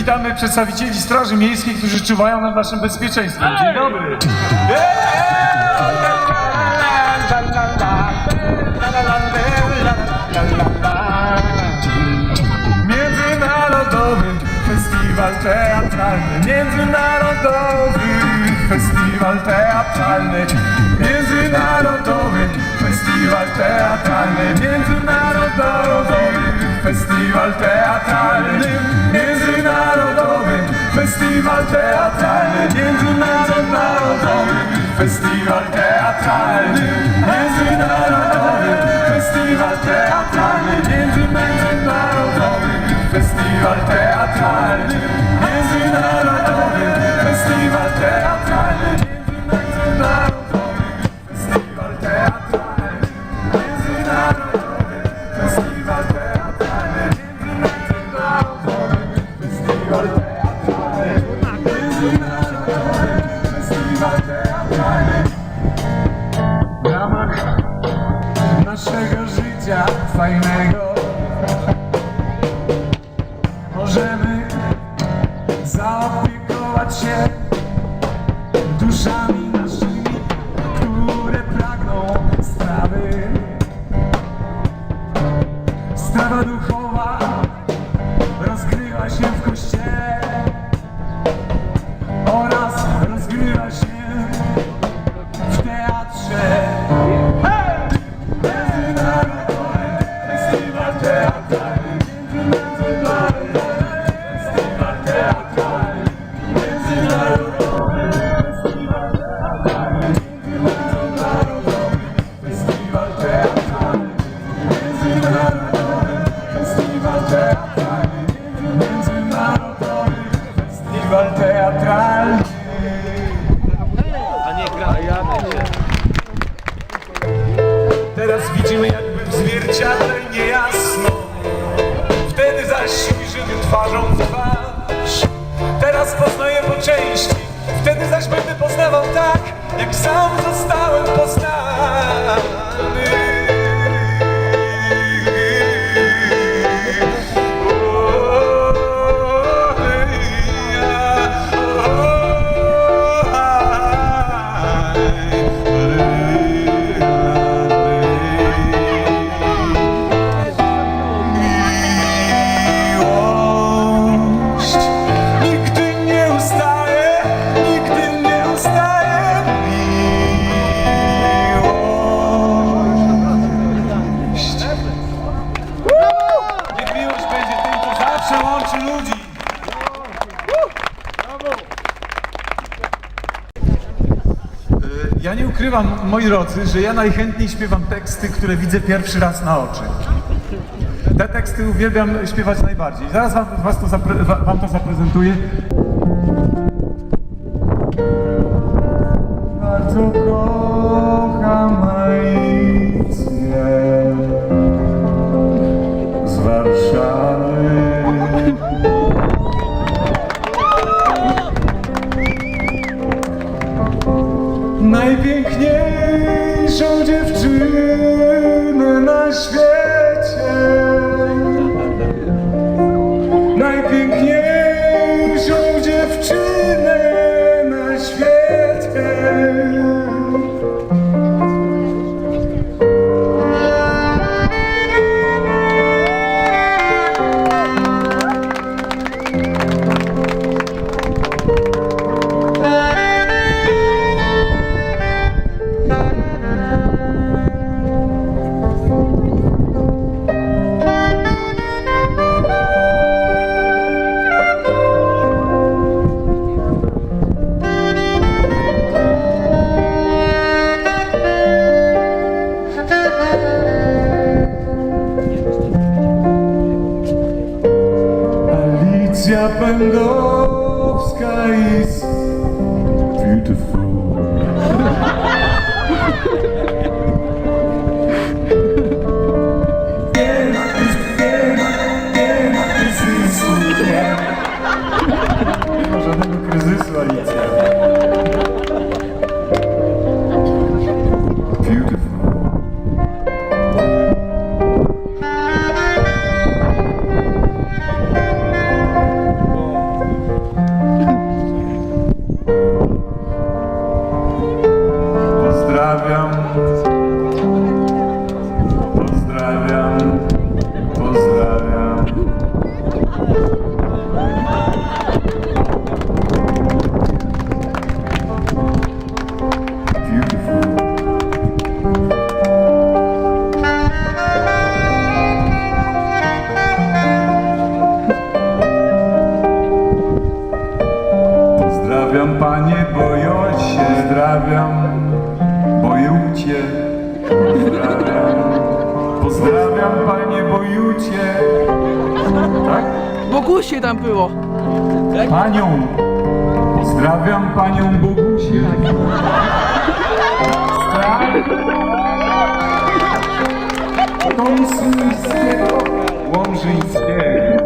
witamy przedstawicieli Straży Miejskiej, którzy czuwają nad naszym bezpieczeństwem. Dzień dobry! Międzynarodowy Festiwal Teatralny Międzynarodowy Festiwal Teatralny Międzynarodowy Festiwal Teatralny Międzynarodowy Festiwal Teatralny Festival Teatral, international, Festival Teatral, international, Festival Teatral, international, Festival Teatral. moi drodzy, że ja najchętniej śpiewam teksty, które widzę pierwszy raz na oczy. Te teksty uwielbiam śpiewać najbardziej. Zaraz wam, was to, wam to zaprezentuję. Pozdrawiam panią Bogusię. Tak. Tomsyńskiego, Łomżyńskiego.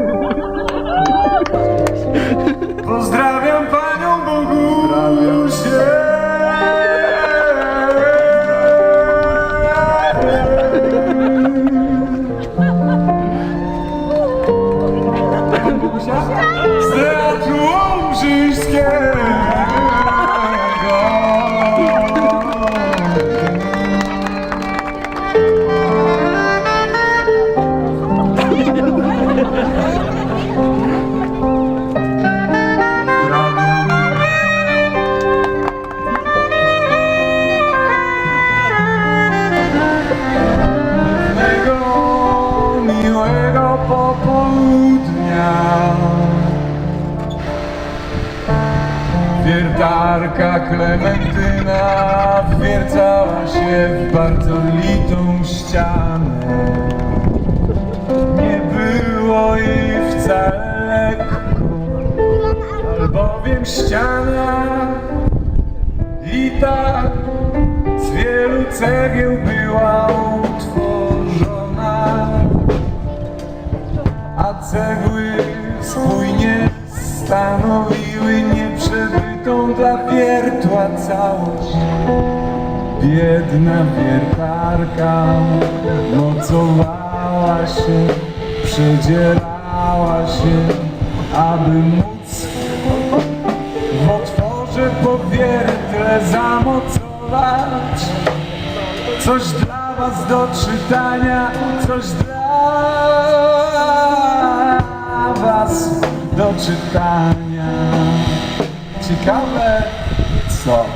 Popołudnia. Wiertarka Klementyna wwiercała się w bardzo litą ścianę. Nie było jej wcale lekko Albowiem ściana i tak z wielu cegieł była cegły spójnie stanowiły nieprzebytą dla wiertła całość. Biedna wiertarka mocowała się, przedzierała się, aby móc w otworze powiertle zamocować Coś dla was do czytania, coś dla was do czytania Ciekawe co?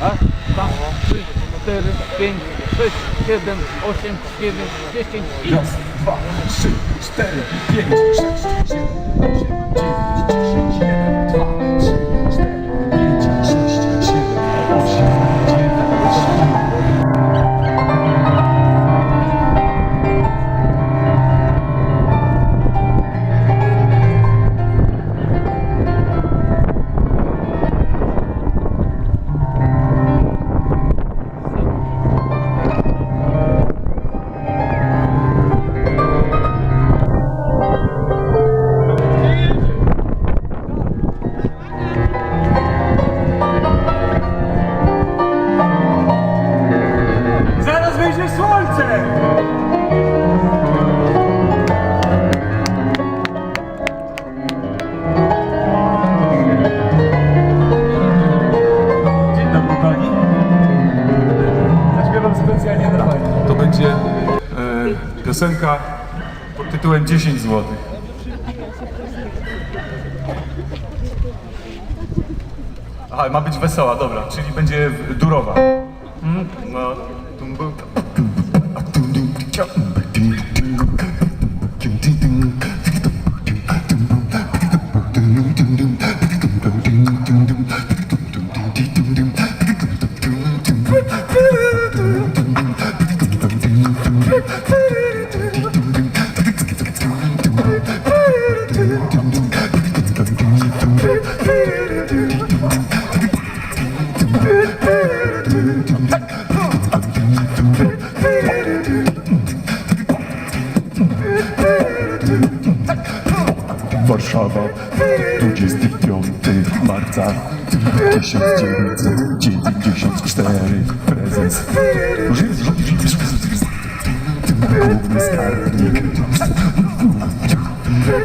A, tam, trzy, cztery, pięć, sześć, siedem, osiem, dziewięć, dziesięć i... Raz, dwa, trzy, cztery, pięć, sześć, siedem, osiem, dziewięć, dziesięć, jeden, pod tytułem 10 zł. Aha, ma być wesoła, dobra, czyli będzie durowa.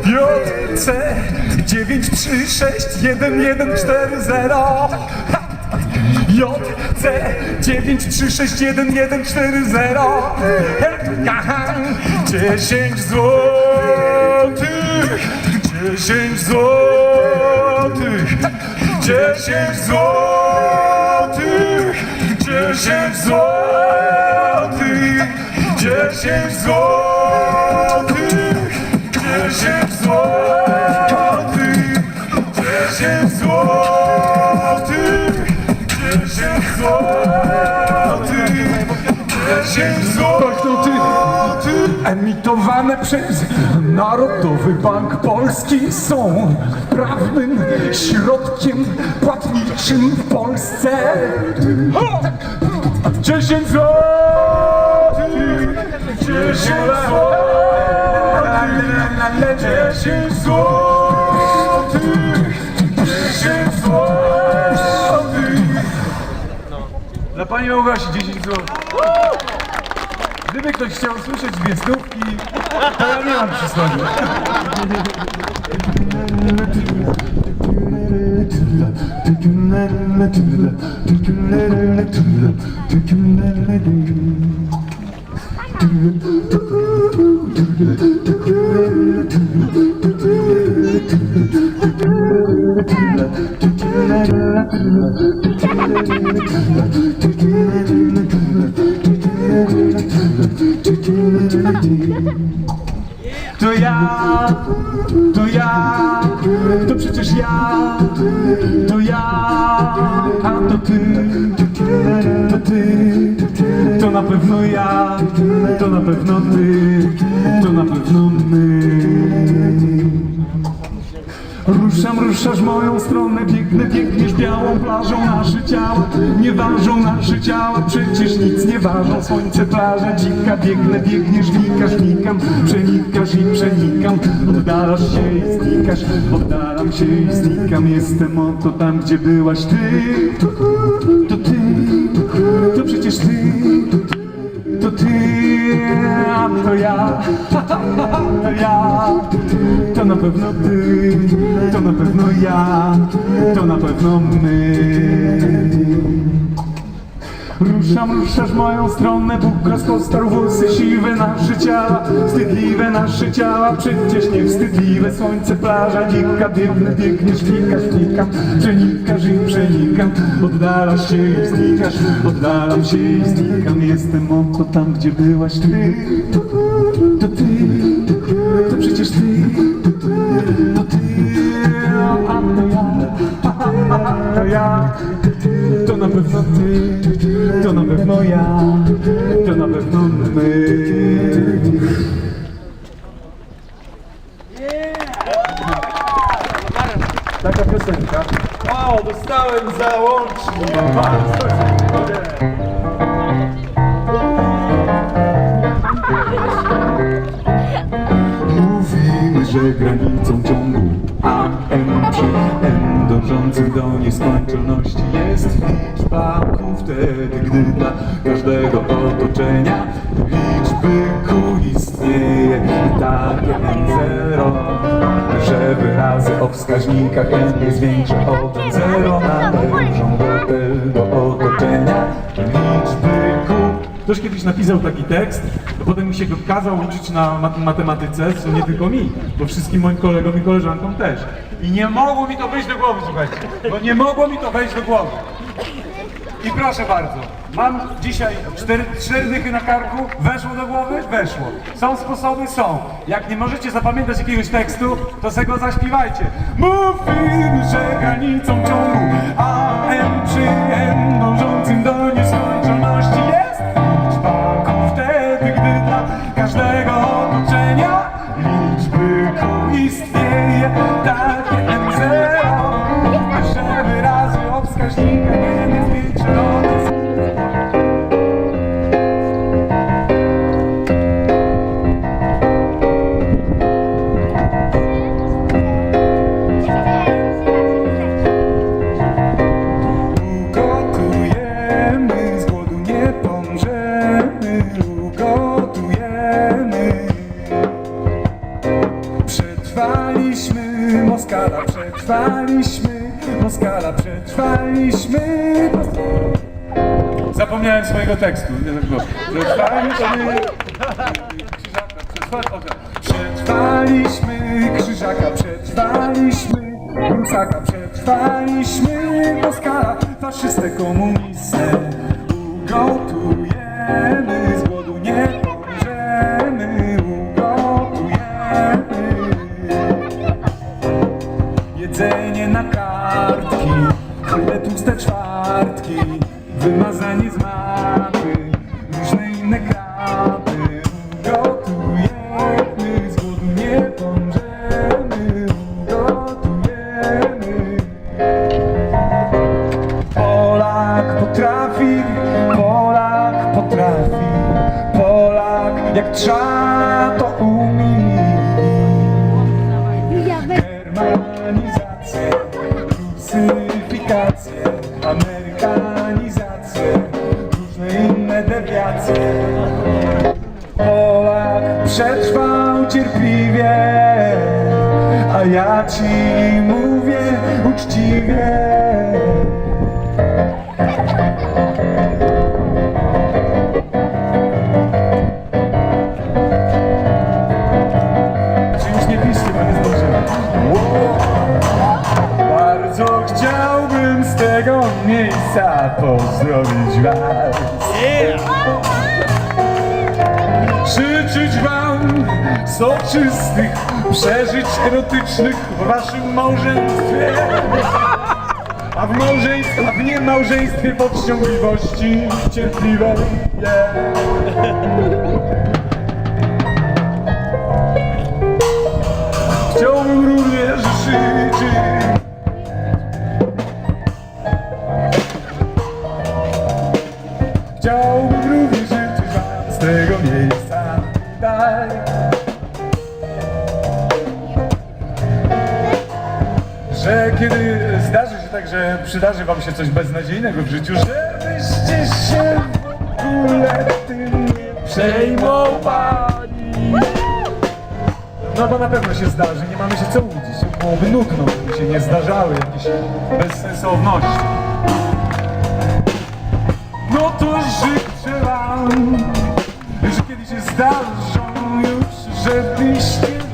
JC 9361140 JC 9361140 10 złotych 10 złotych 10 złotych 10 złotych 10 złotych 10 złotych emitowane przez Narodowy Bank Polski są prawnym środkiem płatniczym w Polsce. 10 złotych, 10 złotych, 10 złotych, 10 złotych. Dla pani Małgosi 10 zł. Gdyby ktoś chciał usłyszeć dwie stówki, to ja nie mam przysłonić. To ja, to ja, to przecież ja, to ja, a to ty, to ty, to na pewno ja, to na pewno ty, to na pewno my. Ruszam, ruszasz moją stronę, biegnę, biegniesz białą plażą nasze ciała Nie ważą nasze ciała, przecież nic nie ważą. Słońce, plaża, dzika, biegnę, biegniesz, wnikasz, wnikam. Przenikasz i przenikam, oddalasz się i znikasz. Oddalam się i znikam, jestem oto tam, gdzie byłaś ty. To ty, to przecież ty to ty, a to ja, to ja, na pewno ty, to na pewno ja, to na pewno my. Ruszam, ruszasz moją stronę, Bóg rozpostarł włosy siwe nasze ciała, wstydliwe nasze ciała, przecież nie wstydliwe, słońce, plaża, dzika, biegnę, biegniesz, wnikasz, wnikam, przenikasz i przenikam, oddalasz się i znikasz, oddalam się i znikam, jestem oto tam, gdzie byłaś ty, pewno ty, to na pewno ja, to na pewno my. Taka piosenka. O, dostałem załącznik. Bardzo dziękuję. Mówimy, że granicą ciągu M dążących do nieskończoności jest liczba Q wtedy, gdy dla każdego otoczenia liczby Q istnieje takie N0 że wyrazy o wskaźnikach N jest większe od N0 należą do tego otoczenia liczby Q Ktoś kiedyś napisał taki tekst, to potem mi się go kazał uczyć na mat- matematyce, co nie tylko mi, bo wszystkim moim kolegom i koleżankom też. I nie mogło mi to wejść do głowy, słuchajcie, bo nie mogło mi to wejść do głowy. I proszę bardzo, mam dzisiaj cztery, cztery dychy na karku, weszło do głowy? Weszło. Są sposoby? Są. Jak nie możecie zapamiętać jakiegoś tekstu, to se go zaśpiewajcie. Mówimy, że granicą ciągu AM przy Przetrwaliśmy, Moskala przetrwaliśmy, Moskala przetrwaliśmy. Zapomniałem swojego tekstu, nie tak. Przetrwaliśmy, Krzyżaka, przetrwaliśmy, Krzyżaka przetrwaliśmy, Prusaka przetrwaliśmy, Moskala, faszystę, komunistę ugotujemy, granie na kartki Chlebę tłuste czwartki Wymazanie z mapy Różne inne krapy Gotujemy Z głodu nie pomrzemy Gotujemy. Polak potrafi Polak potrafi Polak jak trzeba ja ci mówię uczciwie. Nie piszcie, bo nie zdążyłem. Bardzo chciałbym z tego miejsca pozdrowić was. Życzyć wam soczystych przeżyć erotycznych w waszym małżeństwie. A w małżeństwie, a w niemałżeństwie powściągliwości cierpliwej. Yeah. Chciałbym również życzyć Chciałbym kiedy zdarzy się tak, że przydarzy wam się coś beznadziejnego w życiu Żebyście się w ogóle tym nie przejmowali no bo na pewno się zdarzy, nie mamy się co łudzić. Byłoby nudno, gdyby się nie zdarzały jakieś bezsensowności. No to życzę wam, że kiedy się zdarzą już, żebyście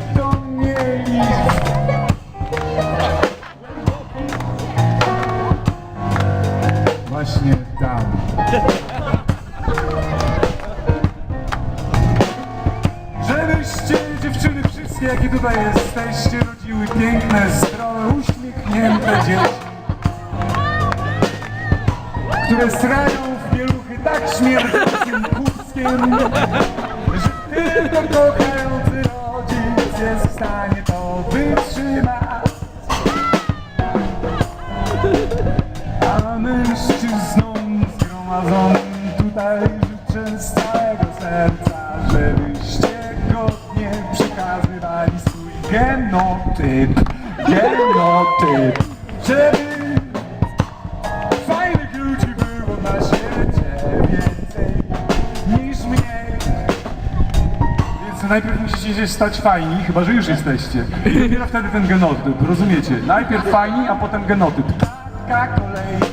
jesteście, rodziły piękne, zdrowe, uśmiechnięte dzieci, które srają w pieluchy tak śmierdzącym kózkiem, że tylko kochający rodzic jest w stanie to wytrzymać. A mężczyznom zgromadzonym tutaj genotyp, genotyp, żeby fajnych ludzi było na świecie więcej niż mniej. Więc najpierw musicie się stać fajni, chyba że już jesteście. I dopiero wtedy ten genotyp, rozumiecie? Najpierw fajni, a potem genotyp. Taka kolejność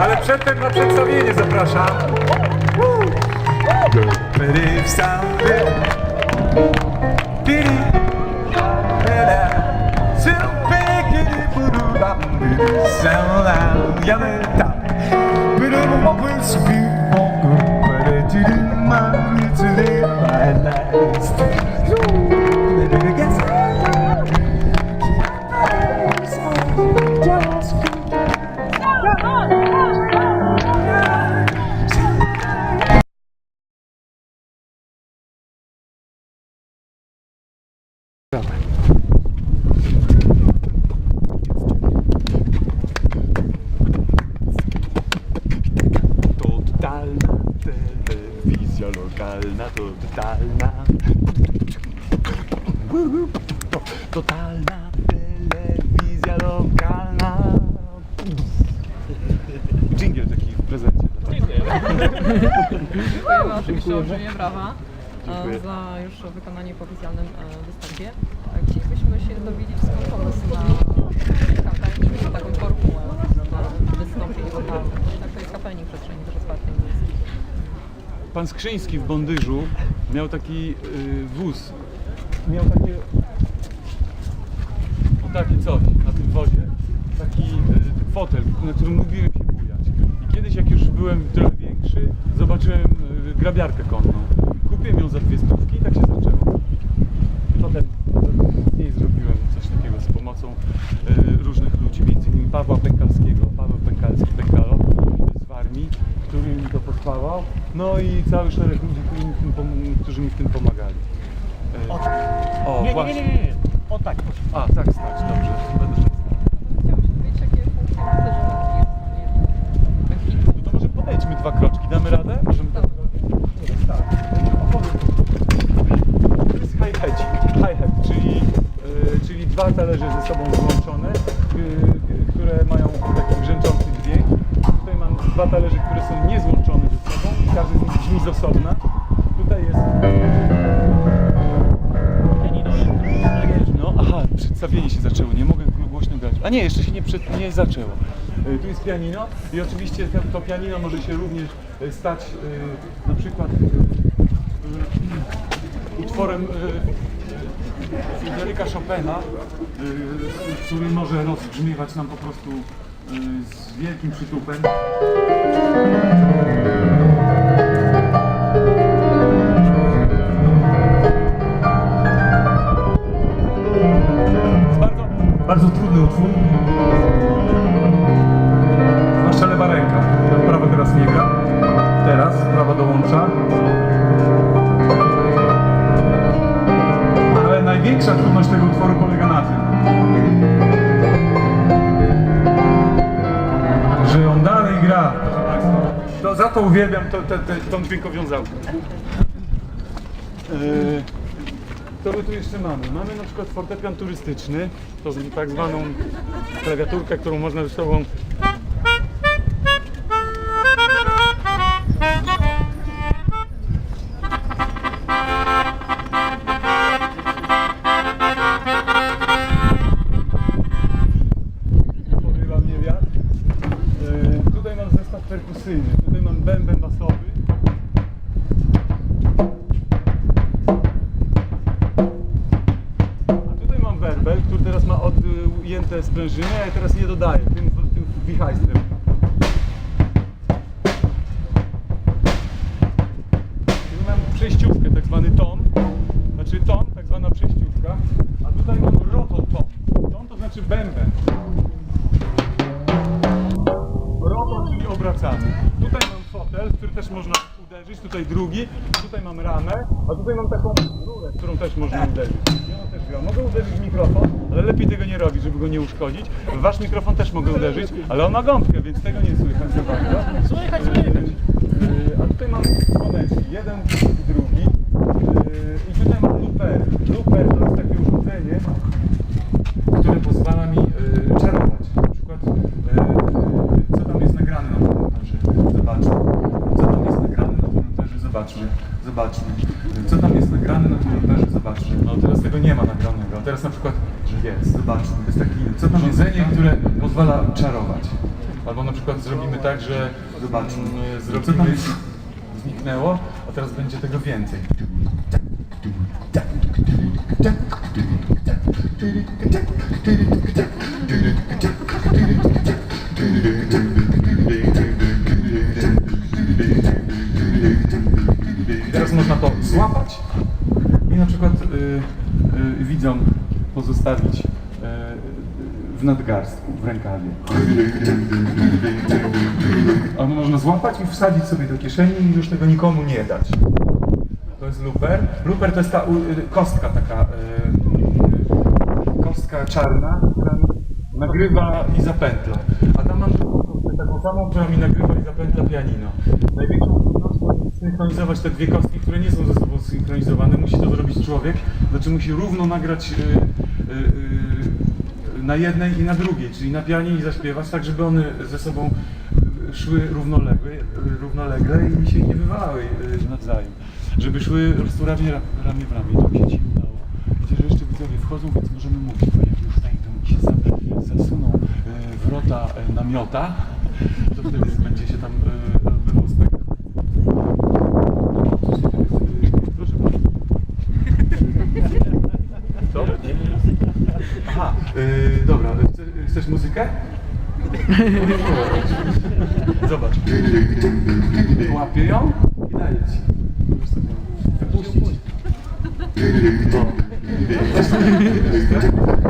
Ale przedtem na przedstawienie zapraszam. Ready w Buru Sound Jadę tam Bum Bum Subi Bum Bum Bere Tiri Ma Tiri My last Totalna telewizja lokalna, totalna. Totalna telewizja lokalna. Dżingiel taki w prezencie. Dziękujemy oczywiście olbrzymie brawa e, Dziękuję. za już wykonanie w oficjalnym e, występie. E, Chcielibyśmy się dowiedzieć skąd pomysł na kapelnik, na taką formułę e, wystąpień wokalnych. Tak, to jest kapelnik przestrzeni też. Pan Skrzyński w Bondyżu miał taki y, wóz. Miał takie. O takie coś na tym wozie. Taki y, fotel, na którym lubiłem się bujać. I kiedyś, jak już byłem trochę większy, zobaczyłem y, grabiarkę konną. Kupiłem ją za dwie stówki A nie, jeszcze się nie, przed, nie zaczęło. Y, Tu jest pianino i oczywiście to, pianino może się również y, stać y, na przykład utworem Fryderyka Chopina, który może rozbrzmiewać nam po prostu z wielkim przytupem. Za to uwielbiam to, te, tą dźwiękowiązałkę. Yy, Co my tu jeszcze mamy? Mamy na przykład fortepian turystyczny, to tak zwaną klawiaturkę, którą można ze sobą zwana przejściówka. A tutaj mam rototon. Ton to znaczy bęben. Rotor, czyli obracamy. Tutaj mam fotel, który też można uderzyć, tutaj drugi, tutaj mam ramę, a tutaj mam taką rurę, którą też można uderzyć. Ona też. Mogę uderzyć w mikrofon, ale lepiej tego nie robić, żeby go nie uszkodzić. W wasz mikrofon też mogę uderzyć, ale on ma gąbkę, więc tego nie słychać za bardzo. Słychać, słychać. Yy, A tutaj mam dzwoneczki, jeden i drugi. Yy, I tutaj mam luper. Luper to jest takie urządzenie, które pozwala mi y, czarować. Na przykład, y, co tam jest nagrane na monitorze? Zobaczmy. Co tam jest nagrane na monitorze? Zobaczmy. Zobaczmy. Co tam jest nagrane na monitorze? Zobaczmy. No teraz tego nie ma nagranego. A teraz na przykład, że jest. Zobaczmy. To jest takie co tam urządzenie, które pozwala czarować. Albo na przykład zrobimy tak, że zobaczmy. Zrobimy, co tam jest? Zniknęło, a teraz będzie tego więcej. Teraz można to złapać i na przykład y, y, widzom pozostawić y, w nadgarstku, w rękawie. A można złapać i wsadzić sobie do kieszeni i już tego nikomu nie dać. To jest luper. Luper to jest ta y, kostka taka, y, y, kostka czarna, która nagrywa i zapętla. A tam mam drugą kostkę, taką samą, która mi nagrywa i zapętla pianino. Największą trudnością jest synchronizować te dwie kostki, które nie są ze sobą synchronizowane. Musi to zrobić człowiek, znaczy musi równo nagrać na jednej i na drugiej, czyli na pianie i zaśpiewać, tak żeby one ze sobą szły równolegle, równolegle i się nie wywalały nawzajem. Żeby szły po prostu ramię, ramię w ramię. To mi się ci udało. Widzę, że jeszcze widzowie wchodzą, więc możemy mówić, bo jak już wejdą i się za- zasuną y, wrota y, namiota, to wtedy będzie się tam odbywał spektakl. Proszę bardzo. Co? Aha, y, dobra, chcesz, chcesz muzykę? Zobacz. Łapię ją i daję ci. 그래서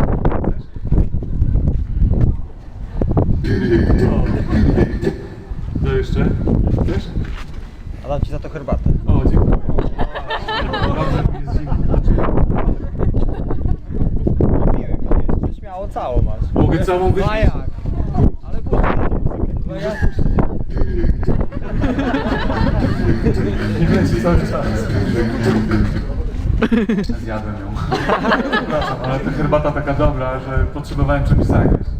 Zjadłem ją. Ale ta herbata taka dobra, że potrzebowałem czymś zagrać.